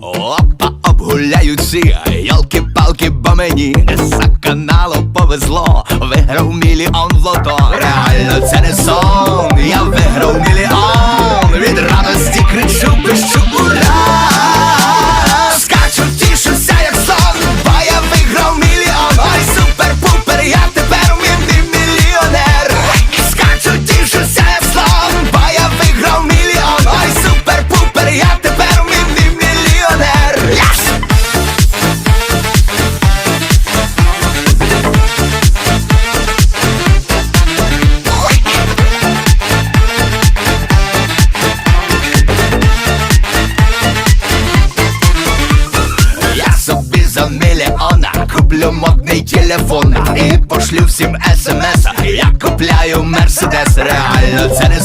Опа, обгуляються, ялки-палки, бо мені за каналу повезло, виграв мільйон в лото. Реально це не сон, мільйона куплю модний телефон. І пошлю всім смс Я купляю мерседес, реально це не